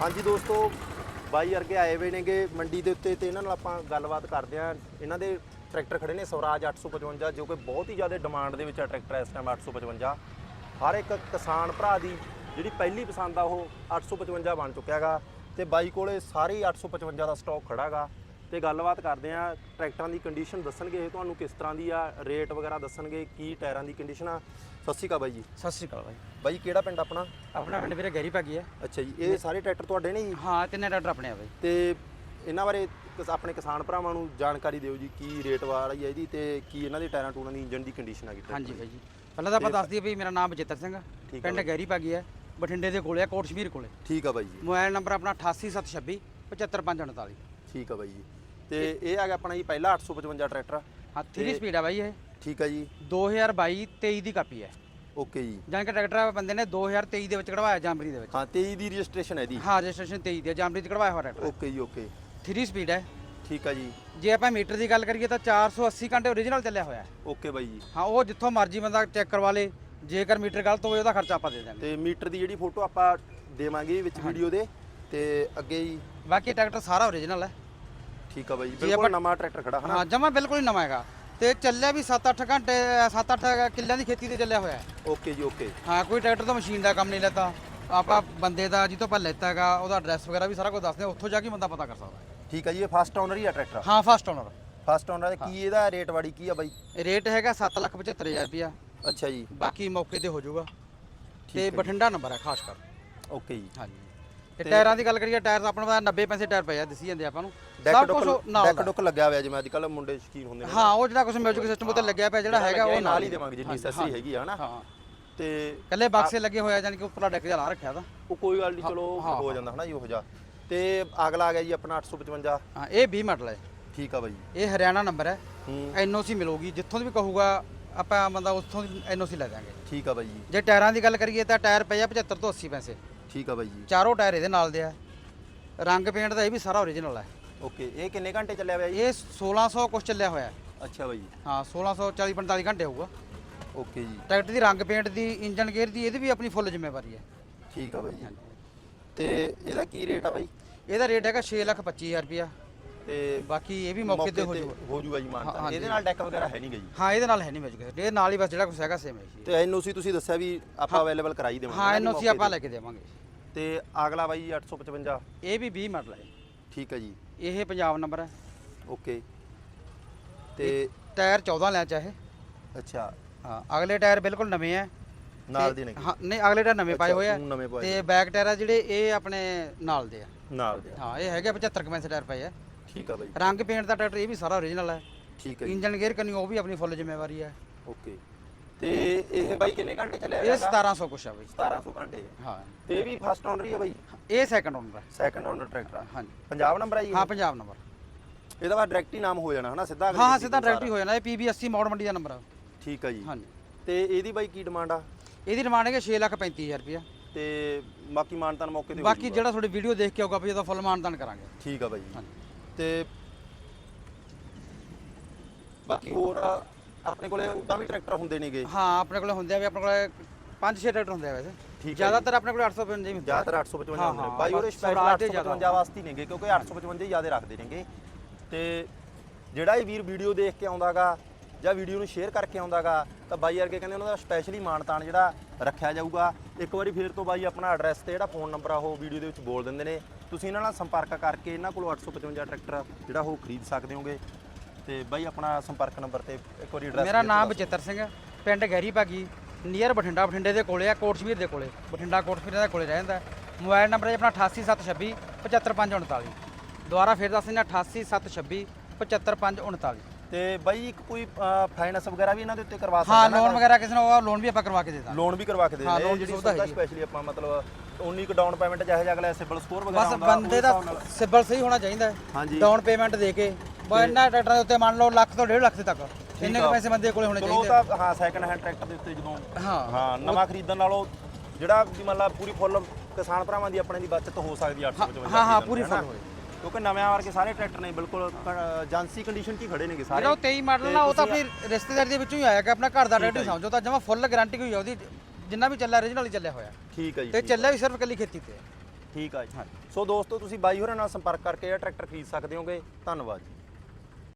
ਹਾਂਜੀ ਦੋਸਤੋ, ਬਾਈ ਵਰਗੇ ਆਏ ਹੋਏ ਨੇਗੇ ਮੰਡੀ ਦੇ ਉੱਤੇ ਤੇ ਇਹਨਾਂ ਨਾਲ ਆਪਾਂ ਗੱਲਬਾਤ ਕਰਦੇ ਆਂ ਇਹਨਾਂ ਦੇ ਟਰੈਕਟਰ ਖੜੇ ਨੇ ਸਵਰਾਜ 855 ਜੋ ਕਿ ਬਹੁਤ ਹੀ ਜ਼ਿਆਦਾ ਡਿਮਾਂਡ ਦੇ ਵਿੱਚ ਆ ਟਰੈਕਟਰ ਇਸ ਟਾਈਮ 855 ਹਰ ਇੱਕ ਕਿਸਾਨ ਭਰਾ ਦੀ ਜਿਹੜੀ ਪਹਿਲੀ ਪਸੰਦ ਆ ਉਹ 855 ਬਣ ਚੁੱਕਿਆ ਹੈਗਾ ਤੇ ਬਾਈ ਕੋਲੇ ਸਾਰੇ ਹੀ 855 ਦਾ ਸਟਾਕ ਖੜਾਗਾ ਤੇ ਗੱਲਬਾਤ ਕਰਦੇ ਆਂ ਟਰੈਕਟਰਾਂ ਦੀ ਕੰਡੀਸ਼ਨ ਦੱਸਣਗੇ ਇਹ ਤੁਹਾਨੂੰ ਕਿਸ ਤਰ੍ਹਾਂ ਦੀ ਆ ਰੇਟ ਵਗੈਰਾ ਦੱਸਣਗੇ ਕੀ ਟਾਇਰਾਂ ਦੀ ਕੰਡੀਸ਼ਨ ਆ। ਸਤਿ ਸ਼੍ਰੀ ਅਕਾਲ ਬਾਈ ਜੀ। ਸਤਿ ਸ਼੍ਰੀ ਅਕਾਲ ਬਾਈ। ਬਾਈ ਕਿਹੜਾ ਪਿੰਡ ਆਪਣਾ? ਆਪਣਾ ਪਿੰਡ ਵੀਰੇ ਗਹਿਰੀ ਭਾਗੀ ਹੈ ਅੱਛਾ ਜੀ ਇਹ ਸਾਰੇ ਟਰੈਕਟਰ ਤੁਹਾਡੇ ਨੇ ਜੀ? ਹਾਂ ਤਿੰਨੇ ਡਾਕਟਰ ਆਪਣੇ ਆ ਬਾਈ। ਤੇ ਇਹਨਾਂ ਬਾਰੇ ਕਿਸ- ਆਪਣੇ ਕਿਸਾਨ ਭਰਾਵਾਂ ਨੂੰ ਜਾਣਕਾਰੀ ਦਿਓ ਜੀ ਕੀ ਰੇਟ ਵਾਲੀ ਹੈ ਇਹਦੀ ਤੇ ਕੀ ਇਹਨਾਂ ਦੇ ਟਾਇਰਾਂ ਟੂਰਾਂ ਦੀ ਇੰਜਨ ਦੀ ਕੰਡੀਸ਼ਨ ਹੈਗੀ ਟਰੈਕਟਰ ਹਾਂਜੀ? ਬਾਈ ਜੀ। ਪਹਿਲਾਂ ਤਾਂ ਆਪਾਂ ਦੱਸ ਦਈਏ ਵੀ ਮੇਰਾ ਨਾਮ ਬਚਿੱਤਰ ਸਿੰਘ ਆ। ਠੀਕ ਆ ਪਿੰਡ ਬਾਈ। ਗਹਿਰੀ ਭਾਗੀ ਹੈ ਬਠਿੰਡੇ ਦੇ ਕੋਲੇ ਆ ਕੋਟ ਸ਼ਮੀਰ ਕੋਲੇ। ਠੀਕ ਆ ਬਾਈ ਜੀ। ਮੋਬਾਈਲ ਨੰਬਰ ਆਪਣਾ 8876 75549 ਠੀਕ ਆ ਬਾਈ ਜੀ। ਤੇ ਇਹ ਹੈਗਾ ਆਪਣਾ ਜੀ ਪਹਿਲਾ 855 ਟਰੈਕਟਰ ਹਾਂ 3 ਸਪੀਡ ਆ ਬਾਈ ਇਹ। ਠੀਕ ਆ ਜੀ। 2022 23 ਦੀ ਕਾਪੀ ਹੈ। ਓਕੇ ਜੀ। ਜਾਨ ਕਿ ਟਰੈਕਟਰ ਬੰਦੇ ਨੇ 2023 ਦੇ ਵਿੱਚ ਕਢਵਾਇਆ ਜੰਬਰੀ ਦੇ ਵਿੱਚ। ਹਾਂ 23 ਦੀ ਰਜਿਸਟ੍ਰੇਸ਼ਨ ਹੈ ਇਹਦੀ। ਹਾਂ ਰਜਿਸਟ੍ਰੇਸ਼ਨ 23 ਦੀ ਜੰਬਰੀ ਚ ਕਢਵਾਇਆ ਹੋਇਆ ਟਰੈਕਟਰ। ਓਕੇ ਜੀ ਓਕੇ। 3 ਸਪੀਡ ਹੈ। ਠੀਕ ਆ ਜੀ। ਜੇ ਆਪਾਂ ਮੀਟਰ ਦੀ ਗੱਲ ਕਰੀਏ ਤਾਂ 480 ਘੰਟੇ ਓਰੀਜਨਲ ਚੱਲਿਆ ਹੋਇਆ ਹੈ। ਓਕੇ ਬਾਈ ਜੀ। ਹਾਂ ਉਹ ਜਿੱਥੋਂ ਮਰਜ਼ੀ ਬੰਦਾ ਚੈੱਕ ਕਰਵਾ ਲੇ ਜੇਕਰ ਮੀਟਰ ਗਲਤ ਹੋਵੇ ਉਹਦਾ ਖਰਚਾ ਆਪਾਂ ਦੇ ਦਾਂਗੇ ਤੇ ਮੀਟਰ ਦੀ ਜਿਹੜੀ ਫੋਟੋ ਆਪਾਂ ਦੇਵਾਂਗੇ ਵਿੱਚ ਵੀਡੀਓ ਦੇ ਤੇ ਅੱਗੇ ਜੀ। ਬਾਕੀ ਟਰੈਕਟਰ ਸਾਰਾ ਓਰੀਜਨਲ ਹੈ। ਠੀਕ ਆ ਬਾਈ ਬਿਲਕੁਲ ਨਵਾਂ ਟਰੈਕਟਰ ਖੜਾ ਹਨਾ? ਹਾਂ ਜਮਾ ਬਿਲਕੁਲ ਹੀ ਨਵਾਂ ਹੈਗਾ। ਤੇ ਚੱਲਿਆ ਵੀ 7-8 ਘੰਟੇ 7-8 ਕਿੱਲਿਆਂ ਦੀ ਖੇਤੀ ਤੇ ਚੱਲਿਆ ਹੋਇਆ ਓਕੇ ਜੀ ਓਕੇ। ਹਾਂ ਕੋਈ ਟਰੈਕਟਰ ਤੋਂ ਮਸ਼ੀਨ ਦਾ ਕੰਮ ਨਹੀਂ ਲੈਤਾ। ਆਪਾਂ ਬੰਦੇ ਦਾ ਜਿੱਥੋਂ ਆਪਾਂ ਲੈਤਾ ਹੈਗਾ ਉਹਦਾ ਐਡਰੈਸ ਵਗੈਰਾ ਵੀ ਸਾਰਾ ਕੁਝ ਦੱਸਦੇ ਉੱਥੋਂ ਜਾ ਕੇ ਬੰਦਾ ਪਤਾ ਕਰ ਸਕਦਾ ਹੈ। ਠੀਕ ਆ ਜੀ ਇਹ ਫਸਟ ਓਨਰ ਹੀ ਆ ਟਰੈਕਟਰ? ਹਾਂ ਫਸਟ ਓਨਰ ਫਸਟ ਓਨਰ ਕੀ ਇਹਦਾ ਰੇਟ ਵਾੜੀ ਕੀ ਆ ਬਾਈ? ਰੇਟ ਹੈਗਾ 775000 ਰੁਪਿਆ ਅੱਛਾ ਜੀ। ਬਾਕੀ ਮੌਕੇ ਤੇ ਹੋ ਜਾਊਗਾ। ਤੇ ਬਠਿੰਡਾ ਨੰਬਰ ਹੈ ਖਾਸ ਕਰ। ਓਕੇ ਜੀ। ਹਾਂਜੀ। ਤੇ ਟਾਇਰਾਂ ਦੀ ਗੱਲ ਕਰੀਏ ਟਾਇਰ ਤਾਂ ਆਪਣਾ ਪਤਾ 90 ਪੈਸੇ ਟਾਇਰ ਪਏ ਆ ਦਿਸੀ ਜਾਂਦੇ ਆਪਾਂ ਨੂੰ। ਸਭ ਕੁਝ ਨਾਲ ਡੈਕ ਦਾ। ਡੁੱਕ ਲੱਗਿਆ ਹੋਇਆ ਜਿਵੇਂ ਅੱਜ ਕੱਲ ਮੁੰਡੇ ਸ਼ਕੀਨ ਹੁੰਦੇ ਨੇ। ਹਾਂ ਉਹ ਜਿਹੜਾ ਕੁਝ ਮਿਊਜ਼ਿਕ ਸਿਸਟਮ ਉੱਤੇ ਲੱਗਿਆ ਪਿਆ ਜਿਹੜਾ ਹੈਗਾ ਉਹ ਨਾਲ ਹੀ ਦੇਵਾਂਗੇ ਜਿੰਨੀ ਸੈਸਰੀ ਹੈਗੀ ਆ ਹਨਾ? ਹਾਂ। ਤੇ ਕੱਲੇ ਬਕਸੇ ਲੱਗੇ ਹੋਇਆ ਜਾਨੀ ਕਿ ਉੱਪਰਲਾ ਡੈਕ ਜਲਾ ਰੱਖਿਆ ਤਾਂ ਉਹ ਕੋਈ ਗੱਲ ਨਹੀਂ ਚਲੋ ਹਾਂ, ਜਾਂਦਾ ਹਨਾ ਜੀ ਉਹ ਜਾ ਤੇ ਅਗਲਾ ਆ ਗਿਆ ਜੀ ਆਪਣਾ 855 ਹਾਂ ਇਹ 20 ਮਾਡਲ ਹੈ ਠੀਕ ਆ ਬਾਈ। ਇਹ ਹਰਿਆਣਾ ਨੰਬਰ ਹੈ। ਐਨਓਸੀ ਮਿਲੂਗੀ ਜਿੱਥੋਂ ਦੀ ਵੀ ਕਹੂਗਾ ਆਪਾਂ ਬੰਦਾ ਉੱਥੋਂ ਦੀ ਐਨਓਸੀ ਲੈ ਦਾਂਗੇ ਠੀਕ ਆ ਬਾਈ ਜੀ। ਜੇ ਟਾਇਰਾਂ ਦੀ ਗੱਲ ਕਰੀਏ ਤਾਂ ਟਾਇਰ ਪਏ ਆ 75 ਤੋਂ 80 ਪੈਸੇ। ਠੀਕ ਆ ਬਾਈ ਜੀ। ਚਾਰੋਂ ਟਾਇਰ ਇਹਦੇ ਨਾਲ ਦੇ ਆ। ਰੰਗ ਪੇਂਟ ਦਾ ਇਹ ਵੀ ਸਾਰਾ ਓਰੀਜਨਲ ਹੈ ਓਕੇ ਇਹ ਕਿੰਨੇ ਘੰਟੇ ਚੱਲਿਆ ਹੋਇਆ ਜੀ? ਇਹ 1600 ਕੁਛ ਚੱਲਿਆ ਹੋਇਆ। ਹੈ। ਅੱਛਾ ਬਾਈ ਹਾਂ 1640 45 ਘੰਟੇ ਹੋਊਗਾ। ਓਕੇ ਜੀ। ਟਰੈਕਟਰ ਦੀ ਰੰਗ ਪੇਂਟ ਦੀ ਇੰਜਨ ਗੇਅਰ ਦੀ ਇਹਦੀ ਵੀ ਆਪਣੀ ਫੁੱਲ ਜ਼ਿੰਮੇਵਾਰੀ ਹੈ। ਠੀਕ ਆ ਬਾਈ ਜੀ। ਤੇ ਇਹਦਾ ਕੀ ਰੇਟ ਆ ਬਾਈ? ਇਹਦਾ ਰੇਟ ਹੈਗਾ 625000 ਰੁਪਿਆ ਤੇ ਬਾਕੀ ਇਹ ਵੀ ਮੌਕੇ ਤੇ ਹੋ ਜਾਊਗਾ ਹੋ ਜੂਗਾ ਜੀ ਹਾਂ, ਮਾਨਤਾ। ਇਹਦੇ ਨਾਲ ਡੈਕ ਵਗੈਰਾ ਹੈ ਨਹੀਂ ਗਾ ਜੀ। ਹਾਂ ਇਹਦੇ ਨਾਲ ਹੈ ਨਹੀਂ ਮਿਊਜ਼ਿਕ ਇਹ ਨਾਲ ਹੀ ਬਸ ਜਿਹੜਾ ਕੁਛ ਹੈਗਾ ਸੇਮ ਹੈ ਜੀ। ਤੇ ਐਨਓਸੀ ਤੁਸੀਂ ਦੱਸਿਆ ਵੀ ਆਪਾਂ ਅਵੇਲੇਬਲ ਕਰਾਈ ਦੇਵਾਂਗੇ ਹਾਂ ਐਨਓਸੀ ਆਪਾਂ। ਲੈ ਕੇ ਦੇਵਾਂਗੇ ਤੇ ਅਗਲਾ ਬਾਈ ਜੀ 855 ਇਹ ਵੀ 20 ਮਾਡਲ ਹੈ। ਠੀਕ ਆ ਜੀ। ਇਹ ਪੰਜਾਬ ਨੰਬਰ ਹੈ। ਓਕੇ। ਤੇ ਟਾਇਰ 14 ਲੈ ਚਾਹੇ ਅੱਛਾ। ਹਾਂ ਅਗਲੇ ਟਾਇਰ ਬਿਲਕੁਲ ਨਵੇਂ ਆ ਨਾਲ ਦੇ ਨੇ। ਹਾਂ ਨਹੀਂ ਅਗਲੇ ਟਾਇਰ ਨਵੇਂ ਪਾਏ ਹੋਏ ਆ। ਤੇ ਬੈਕ ਟਾਇਰ ਆ ਜਿਹੜੇ ਇਹ ਆਪਣੇ ਨਾਲ ਦੇ ਆ। ਨਾਲ ਦੇ ਹਾਂ ਇਹ ਹੈਗੇ 75 ਕਮੈਂਸ ਟਾਇਰ ਪਏ ਆ। ਠੀਕ ਆ ਬਾਈ। ਰੰਗ ਪੇਂਟ ਦਾ ਟਰੈਕਟਰ ਇਹ ਵੀ ਸਾਰਾ ਓਰੀਜਨਲ ਹੈ ਠੀਕ ਹੈ ਜੀ। ਇੰਜਨ ਗੇਅਰ ਕਰਨੀ ਉਹ ਵੀ ਆਪਣੀ ਫੁੱਲ ਜ਼ਿੰਮੇਵਾਰੀ ਹੈ ਓਕੇ। ਤੇ ਇਹ ਬਾਈ ਕਿੰਨੇ ਘੰਟੇ ਚੱਲਿਆ ਇਹ 1700 ਕੁਛ ਆ ਬਈ। 1700 ਘੰਟੇ। ਹਾਂ। ਤੇ ਇਹ ਵੀ ਫਸਟ ਓਨਰ ਹੀ ਹੈ ਬਾਈ? ਇਹ ਸੈਕੰਡ ਓਨਰ ਹੈ ਸੈਕੰਡ ਓਨਰ ਟਰੈਕਟਰ ਆ। ਹਾਂਜੀ। ਪੰਜਾਬ ਨੰਬਰ ਹੈ ਜੀ ਹਾਂ ਪੰਜਾਬ ਨੰਬਰ ਇਹਦਾ ਬਾਅਦ ਡਾਇਰੈਕਟ ਹੀ ਨਾਮ ਹੋ ਜਾਣਾ ਹਨਾ? ਸਿੱਧਾ ਹਾਂ ਸਿੱਧਾ ਡਾਇਰੈਕਟ ਹੀ। ਹੋ ਜਾਣਾ। ਇਹ ਪੀਬੀ 80 ਮੋੜ ਮੰਡੀ ਦਾ ਨੰਬਰ ਆ। ਠੀਕ ਆ ਜੀ। ਹਾਂਜੀ। ਤੇ ਇਹਦੀ ਬਾਈ ਕੀ ਡਿਮਾਂਡ ਆ? ਇਹਦੀ ਡਿਮਾਂਡ ਹੈਗੀ 635000 ਰੁਪਇਆ। ਤੇ ਬਾਕੀ ਮਾਨਤਾਨ ਮੌਕੇ ਤੇ ਬਾਕੀ। ਜਿਹੜਾ ਤੁਹਾਡੀ ਵੀਡੀਓ ਦੇਖ ਕੇ ਆਊਗਾ ਵੀ ਉਹਦਾ ਫੁੱਲ ਮਾਨਦਾਨ ਕਰਾਂਗੇ। ਠੀਕ ਆ ਬਾਈ। ਹਾਂਜੀ। ਤੇ ਬਾਕੀ ਹੋਰ ਆਪਣੇ ਕੋਲੇ ਉਦਾਂ ਵੀ ਟਰੈਕਟਰ ਹੁੰਦੇ ਨੇਗੇ। ਹਾਂ ਆਪਣੇ ਕੋਲੇ ਹੁੰਦੇ ਆ ਵੀ ਆਪਣੇ ਕੋਲੇ 5-6 ਟਰੈਕਟਰ ਹੁੰਦੇ ਆ ਵੈਸੇ। ਠੀਕ ਹੈ ਜ਼ਿਆਦਾਤਰ ਆਪਣੇ ਕੋਲੇ 855 ਹੀ ਹੁੰਦੇ ਆ। ਜ਼ਿਆਦਾਤਰ 855 ਹਾਂ, ਹੁੰਦੇ ਨੇ। ਹਾਂ, ਬਾਈ ਉਹਦੇ ਬਸ ਸਪੈਸ਼ਲ ਸਵਰਾਜ ਦੇ ਜ਼ਿਆਦਾ 855 ਵਾਸਤੇ ਹੀ ਨੇਗੇ ਕਿਉਂਕਿ 855 ਹੀ ਜ਼ਿਆਦਾ ਰੱਖਦੇ ਨੇਗੇ। ਤੇ ਜਿਹੜਾ ਇਹ ਵੀਰ ਵੀਡੀਓ ਦੇਖ ਕੇ ਆਉਂਦਾਗਾ ਜਾਂ ਵੀਡੀਓ ਨੂੰ ਸ਼ੇਅਰ ਕਰਕੇ ਆਉਂਦਾਗਾ ਤਾਂ ਬਾਈ ਵਰਗੇ ਕਹਿੰਦੇ ਉਹਨਾਂ ਦਾ ਸਪੈਸ਼ਲੀ ਮਾਨਤਾਨ ਜਿਹੜਾ ਰੱਖਿਆ ਜਾਊਗਾ। ਇੱਕ ਵਾਰੀ ਫੇਰ ਤੋਂ ਬਾਈ ਆਪਣਾ ਐਡਰੈਸ ਤੇ ਜਿਹੜਾ ਫੋਨ ਨੰਬਰ ਆ ਉਹ ਵੀਡੀਓ ਦੇ ਵਿੱਚ ਬੋਲ ਦਿੰਦੇ ਨੇ। ਤੁਸੀਂ ਇਹਨਾਂ ਨਾਲ ਸੰਪਰਕ ਕਰਕੇ ਇਹਨਾਂ ਕੋਲੋਂ 855 ਟਰੈਕਟਰ ਜਿਹੜਾ ਉਹ ਖਰੀਦ ਸਕਦੇ ਹੋਗੇ। ਤੇ ਬਾਈ ਆਪਣਾ ਸੰਪਰਕ ਨੰਬਰ ਤੇ ਇੱਕ ਵਾਰੀ ਐਡਰੈਸ ਮੇਰਾ ਨਾਮ ਬਚਿੱਤਰ ਸਿੰਘ ਪਿੰਡ ਗਹਿਰੀ ਭਾਗੀ ਨੀਅਰ ਬਠਿੰਡਾ ਬਠਿੰਡੇ ਦੇ ਕੋਲੇ ਆ ਕੋਟਸ਼ਮੀਰ ਦੇ ਕੋਲੇ। ਬਠਿੰਡਾ ਕੋਟਸ਼ਮੀਰ ਦੇ ਕੋਲੇ ਰਹਿੰਦਾ। ਮੋਬਾਈਲ ਨੰਬਰ ਹੈ ਆਪਣਾ 8876 75539 ਦੁਬਾਰਾ ਫਿਰ ਦੱਸ ਦਿੰਦਾ 8876 75539 ਤੇ ਬਾਈ ਇੱਕ ਕੋਈ ਫਾਈਨੈਂਸ ਵਗੈਰਾ ਵੀ ਇਹਨਾਂ ਦੇ ਉੱਤੇ ਕਰਵਾ ਹਾਂ ਸਕਦਾ ਲੋਨ ਵਗੈਰਾ ਕਿਸੇ ਨੂੰ ਉਹ ਲੋਨ ਵੀ ਆਪਾਂ ਕਰਵਾ ਕੇ ਦੇ ਦਾਂਗੇ। ਲੋਨ ਵੀ ਕਰਵਾ ਕੇ ਦੇ ਹਾਂ, ਦਿੰਦੇ loan ਦੀ ਜਿਹੜੀ ਸੁਵਿਧਾ। ਸਪੈਸ਼ਲੀ ਆਪਾਂ ਮਤਲਬ 19 ਕ ਡਾਊਨ ਪੇਮੈਂਟ ਜਿਹੇ ਜਿਹਾ ਅਗਲਾ ਸਿਬਲ ਸਕੋਰ ਵਗੈਰਾ ਬਸ ਹੁੰਦਾ, ਬੰਦੇ ਉਸ ਦਾ। ਸਿਬਲ ਸਹੀ ਹੋਣਾ ਚਾਹੀਦਾ ਹਾਂਜੀ। ਡਾਊਨ ਪੇਮੈਂਟ ਦੇ ਕੇ। ਬਸ ਇਹਨਾਂ ਟਰੈਕਟਰਾਂ ਦੇ ਉੱਤੇ ਮੰਨ ਲਓ ਲੱਖ ਤੋਂ 1.5 ਲੱਖ ਦੇ ਤੱਕ ਇੰਨੇ ਪੈਸੇ ਬੰਦੇ ਕੋਲੇ ਹੋਣੇ ਉਹ ਚਾਹੀਦੇ ਤਾਂ ਹਾਂ ਸੈਕੰਡ ਹੈਂਡ ਟਰੈਕਟਰ ਦੇ ਉੱਤੇ ਜਦੋਂ ਹਾਂ। ਹਾਂ ਨਵਾਂ ਖਰੀਦਣ ਨਾਲੋਂ ਜਿਹੜਾ ਵੀ ਮੰਨ ਲਾ ਪੂਰੀ ਫੁੱਲ ਕਿਸਾਨ ਭਰਾਵਾਂ ਦੀ ਆਪਣੇ ਦੀ ਬਚਤ ਹੋ ਸਕਦੀ ਹੈ 855 ਹਾਂ, ਹਾਂ, ਪੂਰੀ full ਹਨਾ। ਕਿਉਂਕਿ ਨਵਿਆਂ ਵਰਗੇ ਸਾਰੇ ਟਰੈਕਟਰ ਨੇ ਬਿਲਕੁਲ ਏਜੰਸੀ ਕੰਡੀਸ਼ਨ 'ਚ ਹੀ ਖੜੇ ਨੇਗੇ ਸਾਰੇ ਜਿਹੜਾ ਉਹ 23 ਮਾਡਲ ਨਾ ਉਹ ਤਾਂ ਆਪਣੀ ਰਿਸ਼ਤੇਦਾਰੀ ਦੇ ਵਿੱਚੋਂ ਹੀ ਆਇਆ ਕਿ ਆਪਣਾ ਘਰ ਦਾ ਟਰੈਕਟਰ ਸਮਝੋ ਤਾਂ ਜਮਾ ਫੁੱਲ ਗਾਰੰਟੀ ਹੋਈ ਆ ਉਹਦੀ ਜਿੰਨਾ ਵੀ ਚੱਲਿਆ origignal ਹੀ ਚੱਲਿਆ ਹੋਇਆ ਠੀਕ ਹੈ ਜੀ ਤੇ। ਚੱਲਿਆ ਵੀ ਸਿਰਫ ਇਕੱਲੀ ਖੇਤੀ ਤੇ ਹੈ। ਠੀਕ ਆ ਜੀ। ਸੋ ਦੋਸਤੋ ਤੁਸੀਂ ਬਾਈ ਹੋਰਾਂ ਨਾਲ ਸੰਪਰਕ ਕਰਕੇ ਇਹ ਟਰੈਕਟਰ ਖਰੀਦ ਸਕਦੇ ਹੋਗੇ ਧੰਨਵਾਦ ਜੀ